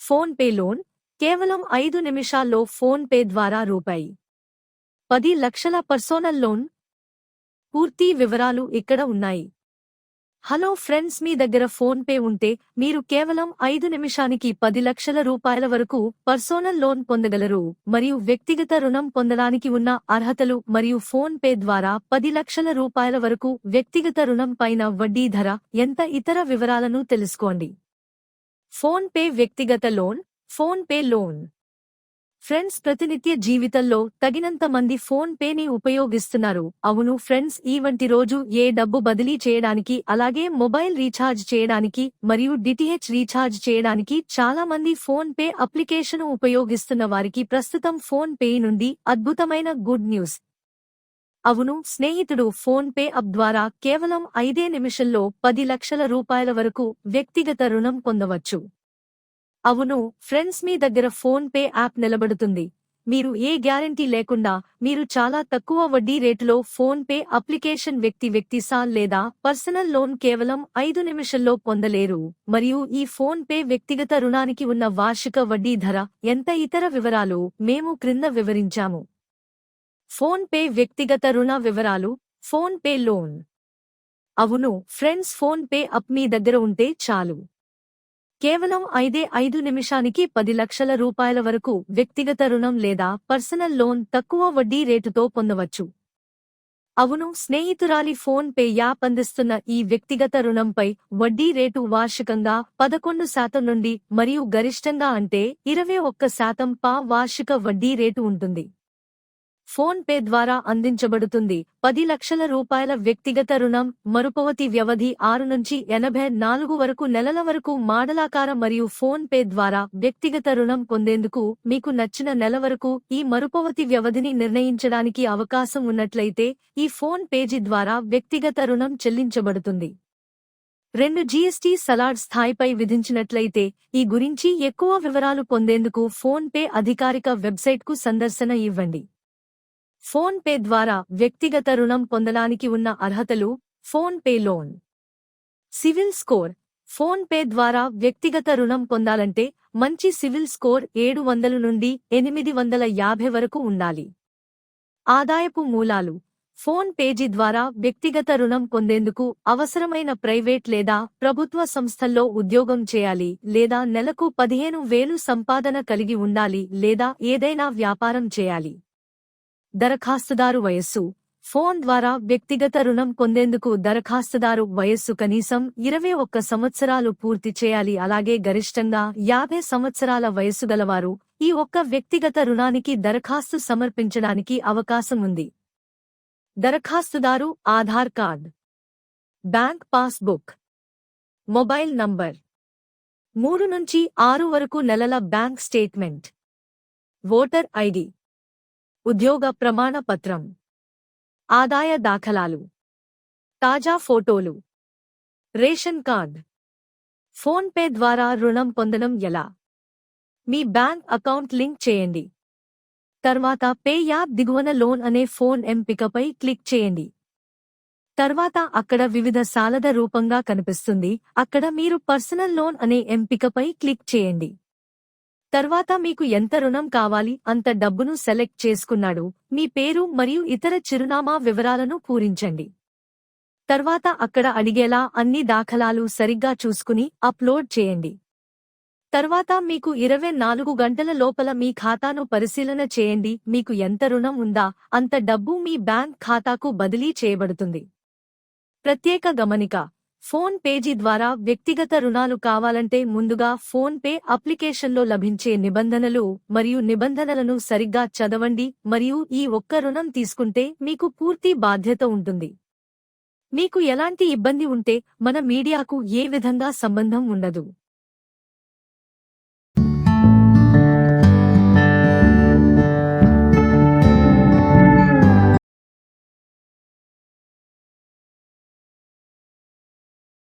Phone pay loan కేవలం ఐదు నిమిషాల్లో ఫోన్ పే ద్వారా రూపాయి. పది లక్షల పర్సోనల్ లోన్? పూర్తి వివరాలు ఇక్కడ ఉన్నాయి. హలో ఫ్రెండ్స్ మీ దగ్గర ఫోన్ పే ఉంటే మీరు కేవలం ఐదు నిమిషానికి పది లక్షల రూపాయల వరకు పర్సోనల్ లోన్ పొందగలరు మరియు వ్యక్తిగత రుణం పొందడానికి ఉన్న అర్హతలు మరియు ఫోన్ పే ద్వారా పది లక్షల రూపాయల వరకు వ్యక్తిగత రుణం పైన వడ్డీ ధర ఎంత ఇతర వివరాలను తెలుసుకోండి. ఫోన్ పే వ్యక్తిగత loan PhonePe loan. Friends ప్రతినిత్య జీవితంలో తగినంత మంది ఫోన్ పేని ఉపయోగిస్తున్నారు. అవును ఫ్రెండ్స్ ఈ వంటి రోజు ఏ డబ్బు బదిలీ చేయడానికి అలాగే మొబైల్ రీఛార్జ్ చేయడానికి మరియు డిటిహెచ్ రీఛార్జ్ చేయడానికి చాలా మంది ఫోన్ పే అప్లికేషన్ ఉపయోగిస్తున్న వారికి ప్రస్తుతం ఫోన్ పే నుండి అద్భుతమైన గుడ్ న్యూస్. అవును స్నేహితుడు ఫోన్ పే అప్ ద్వారా కేవలం ఐదే నిమిషంలో పది లక్షల రూపాయల వరకు వ్యక్తిగత రుణం పొందవచ్చు. అవును ఫ్రెండ్స్ మీ దగ్గర ఫోన్ పే యాప్ నిలబడుతుంది. మీరు ఏ గ్యారంటీ లేకుండా మీరు చాలా తక్కువ వడ్డీ రేటులో ఫోన్ పే అప్లికేషన్ వ్యక్తి వ్యక్తి సాల్ లేదా పర్సనల్ లోన్ కేవలం ఐదు నిమిషంలో పొందలేరు. మరియు ఈ ఫోన్ పే వ్యక్తిగత రుణానికి ఉన్న వార్షిక వడ్డీ ధర ఎంత? ఇతర వివరాలు మేము క్రింద వివరించాము. ఫోన్ పే వ్యక్తిగత రుణ వివరాలు ఫోన్ పే లోన్. అవును ఫ్రెండ్స్ ఫోన్ పే అప్ మీ దగ్గర ఉంటే చాలు. కేవలం ఐదే ఐదు నిమిషానికి పది లక్షల రూపాయల వరకు వ్యక్తిగత రుణం లేదా పర్సనల్ లోన్ తక్కువ వడ్డీ రేటుతో పొందవచ్చు. అవును స్నేహితురాలి ఫోన్ పే యాప్ అందిస్తున్న ఈ వ్యక్తిగత రుణంపై వడ్డీ రేటు వార్షికంగా పదకొండు శాతం నుండి మరియు గరిష్టంగా అంటే ఇరవై ఒక్క శాతం పా వార్షిక వడ్డీ రేటు ఉంటుంది. ఫోన్ పే ద్వారా అందించబడుతుంది. పది లక్షల రూపాయల వ్యక్తిగత రుణం మరుపవతి వ్యవధి ఆరు నుంచి ఎనభై నాలుగు వరకు నెలల వరకు మాడలాకార మరియు ఫోన్ పే ద్వారా వ్యక్తిగత రుణం పొందేందుకు మీకు నచ్చిన నెల వరకు ఈ మరుపవతి వ్యవధిని నిర్ణయించడానికి అవకాశం ఉన్నట్లయితే ఈ ఫోన్ పేజీ ద్వారా వ్యక్తిగత రుణం చెల్లించబడుతుంది. రెండు జీఎస్టీ సలాడ్ స్థాయిపై విధించినట్లయితే ఈ గురించి ఎక్కువ వివరాలు పొందేందుకు ఫోన్ పే అధికారిక వెబ్సైట్కు సందర్శన ఇవ్వండి. ఫోన్ పే ద్వారా వ్యక్తిగత రుణం పొందడానికి ఉన్న అర్హతలు PhonePe loan. Civil score. PhonePe ద్వారా వ్యక్తిగత రుణం పొందాలంటే మంచి సివిల్ స్కోర్ ఏడు వందల నుండి ఎనిమిది వందల యాభై వరకు ఉండాలి. ఆదాయపు మూలాలు. ఫోన్ పేజీ ద్వారా వ్యక్తిగత రుణం పొందేందుకు అవసరమైన ప్రైవేట్ లేదా ప్రభుత్వ సంస్థల్లో ఉద్యోగం చేయాలి లేదా నెలకు పదిహేను వేలు సంపాదన కలిగి ఉండాలి లేదా ఏదైనా వ్యాపారం చేయాలి. దరఖాస్తుదారు వయస్సు. ఫోన్ ద్వారా వ్యక్తిగత రుణం పొందేందుకు దరఖాస్తుదారు వయస్సు కనీసం ఇరవై ఒక్క సంవత్సరాలు పూర్తి చేయాలి. అలాగే గరిష్టంగా యాభై సంవత్సరాల వయస్సు గలవారు ఈ ఒక్క వ్యక్తిగత రుణానికి దరఖాస్తు సమర్పించడానికి అవకాశం ఉంది. దరఖాస్తుదారు Aadhaar card. Bank passbook. Mobile number. మూడు నుంచి ఆరు వరకు నెలల బ్యాంక్ స్టేట్మెంట్. Voter ID. ఉద్యోగ ప్రమాణ పత్రం. ఆదాయ దాఖలాలు. తాజా ఫోటోలు. Ration card. ఫోన్ పే ద్వారా రుణం పొందడం ఎలా? మీ బ్యాంక్ అకౌంట్ లింక్ చేయండి. తర్వాత పే యాప్ దిగువన లోన్ అనే ఫోన్ ఎంపికపై క్లిక్ చేయండి. తర్వాత అక్కడ వివిధ సాలద రూపంగా కనిపిస్తుంది. అక్కడ మీరు పర్సనల్ లోన్ అనే ఎంపికపై క్లిక్ చేయండి. తర్వాత మీకు ఎంత రుణం కావాలి అంత డబ్బును సెలెక్ట్ చేసుకున్నాడు. మీ పేరు మరియు ఇతర చిరునామా వివరాలను పూరించండి. తర్వాత అక్కడ అడిగేలా అన్ని దాఖలాలు సరిగ్గా చూసుకుని అప్లోడ్ చేయండి. తర్వాత మీకు ఇరవై నాలుగు గంటల లోపల మీ ఖాతాను పరిశీలన చేయండి. మీకు ఎంత రుణం ఉందా అంత డబ్బు మీ బ్యాంక్ ఖాతాకు బదిలీ చేయబడుతుంది. ప్రత్యేక గమనిక ఫోన్ పేజీ ద్వారా వ్యక్తిగత రుణాలు కావాలంటే ముందుగా ఫోన్ పే అప్లికేషన్లో లభించే నిబంధనలు మరియు నిబంధనలను సరిగ్గా చదవండి మరియు ఈ ఒక్క రుణం తీసుకుంటే మీకు పూర్తి బాధ్యత ఉంటుంది. మీకు ఎలాంటి ఇబ్బంది ఉంటే మన మీడియాకు ఏ విధంగా సంబంధం ఉండదు.